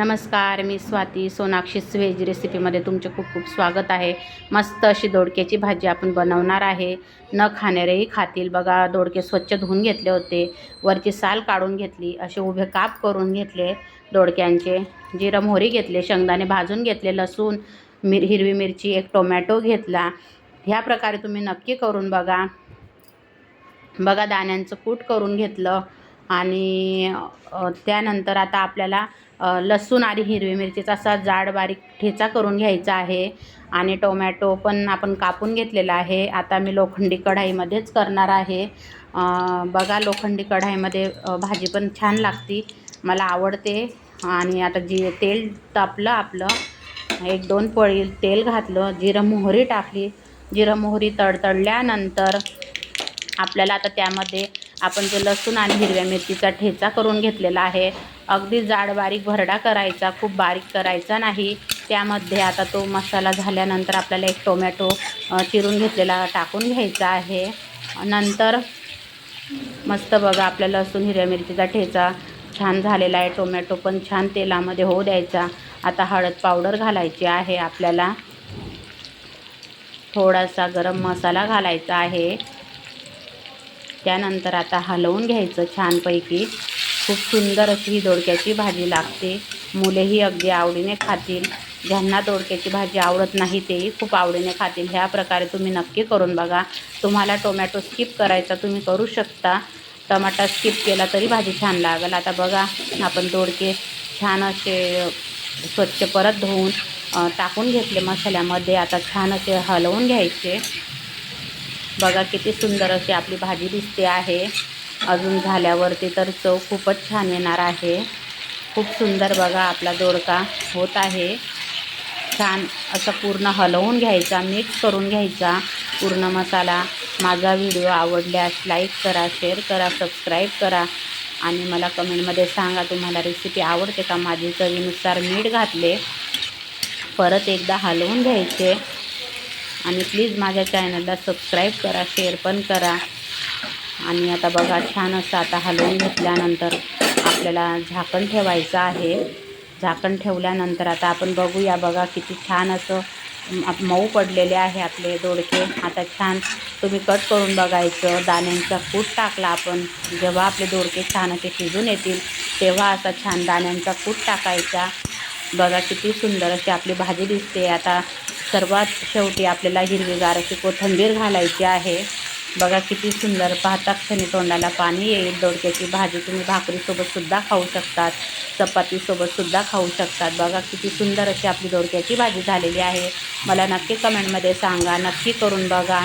नमस्कार मी स्वाती सोनाक्षी स्वेज रेसिपीमध्ये तुमचे खूप खूप स्वागत आहे. मस्त अशी दोडक्याची भाजी आपण बनवणार आहे. न खाणारेही खातील. बघा दोडके स्वच्छ धुवून घेतले होते. वरची साल काढून घेतली. असे उभे काप करून घेतले दोडक्यांचे. जिरं मोहरी घेतले शेंगदाणे भाजून घेतले लसूण मिर हिरवी मिरची एक टोमॅटो घेतला. ह्या प्रकारे तुम्ही नक्की करून बघा. बघा दाण्यांचं कूट करून घेतलं. आणि त्यानंतर आता आपल्याला लसूण आणि हिरवी मिरचीचा असा जाड बारीक ठेचा करून घ्यायचा आहे. आणि टोमॅटो पण आपण कापून घेतलेला आहे. आता मी लोखंडी कढाईमध्येच करणार आहे. बघा लोखंडी कढाईमध्ये भाजी पण छान लागती. मला आवडते. आणि आता जी तेल तापलं आपलं एक दोन पळी तेल घातलं जिरं मोहरी टाकली. जिरं मोहरी तडतडल्यानंतर आपल्याला आता त्यामध्ये आपण जो लसूण आणि हिरव्या मिरचीचा ठेचा करून घेतलेला आहे. अगदी जाड बारीक भरडा करायचा खूप बारीक करायचा नाही. त्यामध्ये आता तो मसाला झाल्यानंतर आपल्याला एक टोमॅटो चिरून घेतलेला टाकून घ्यायचा आहे. नंतर मस्त बघा आपल्या लसूण हिरव्या मिरचीचा ठेचा छान झालेला आहे. टोमॅटो पण छान तेलामध्ये होऊ द्यायचा. आता हळद पावडर घालायची आहे आपल्याला. थोडासा गरम मसाला घालायचा आहे. त्यानंतर आता हलवून घ्यायचं छानपैकी. खूप सुंदर अशी ही दोडक्याची भाजी लागते. मुलेही अगदी आवडीने खातील. ज्यांना दोडक्याची भाजी आवडत नाही तेही खूप आवडीने खातील. ह्या प्रकारे तुम्ही नक्की करून बघा. तुम्हाला टोमॅटो स्किप करायचा तुम्ही करू शकता. टमाटा स्किप केला तरी भाजी छान लागेल. आता बघा आपण दोडके छान असे स्वच्छ परत धुवून टाकून घेतले मसाल्यामध्ये. आता छान असे हलवून घ्यायचे. बघा किती सुंदर अशी आपली भाजी दिसते आहे. अजून झाल्यावरती तर चव खूपच छान येणार आहे. खूप सुंदर बघा आपला दोडका होत आहे. छान असं पूर्ण हलवून घ्यायचा मिक्स करून घ्यायचा. पूर्ण मसाला माझा व्हिडिओ आवडल्यास लाईक करा शेअर करा सबस्क्राईब करा. आणि मला कमेंटमध्ये सांगा तुम्हाला रेसिपी आवडते का? माझी चवीनुसार मीठ घातले. परत एकदा हलवून घ्यायचे. आणि प्लीज माझ्या चॅनलला सबस्क्राईब करा शेअर पण करा. आणि आता बघा छान असं आता हलवून घेतल्यानंतर आपल्याला झाकण ठेवायचं आहे. झाकण ठेवल्यानंतर आता आपण बघूया बघा किती छान असं मऊ पडलेले आहे आपले दोडके. आता छान तुम्ही कट करून बघायचं. दाण्यांचा कूट टाकला आपण. जेव्हा आपले दोडके छान असे शिजून येतील तेव्हा असा छान दाण्यांचा कूट टाकायचा. बघा किती सुंदर अशी आपली भाजी दिसते. आता सर्वात शेवटी आपल्याला हिरवीगार अशी कोथंबीर घालायची आहे. बघा किती सुंदर पाहता क्षणी तोंडाला पाणी येईल. दोडक्याची भाजी तुम्ही भाकरीसोबतसुद्धा खाऊ शकतात. चपातीसोबतसुद्धा खाऊ शकतात. बघा किती सुंदर अशी आपली दोडक्याची भाजी झालेली आहे. मला नक्की कमेंटमध्ये सांगा. नक्की करून बघा.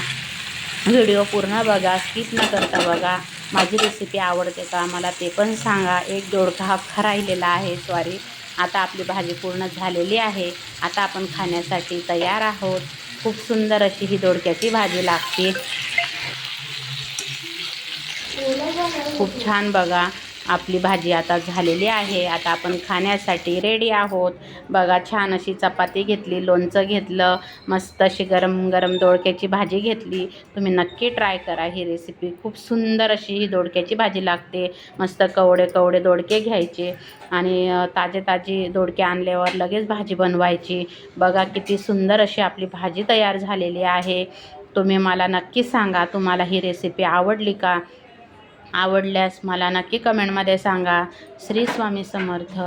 व्हिडिओ पूर्ण बघा. स्किप न करता बघा. माझी रेसिपी आवडते का? मला ते पण सांगा. एक दोडका हा राहिलेला आहे. सॉरी आता आपली भाजी पूर्ण झालेली आहे. आता आपण खाण्यासाठी तयार आहोत. खूप सुंदर अशी ही दोडक्याची भाजी लागते. खूप छान बघा आपली भाजी आता झालेली आहे. आता आपण खाण्यासाठी रेडी आहोत. बघा छान अशी चपाती घेतली लोणचं घेतलं मस्त अशी गरम गरम दोडक्याची भाजी घेतली. तुम्ही नक्की ट्राय करा ही रेसिपी खूप सुंदर अशी ही दोडक्याची भाजी लागते. मस्त कवडे कवडे दोडके घ्यायचे आणि ताजे ताजे दोडके आणल्यावर लगेच भाजी बनवायची. बघा किती सुंदर अशी आपली भाजी तयार झालेली आहे. तुम्ही मला नक्की सांगा तुम्हाला ही रेसिपी आवडली का? आवडल्यास मला नक्की कमेंटमध्ये सांगा. श्री स्वामी समर्थ.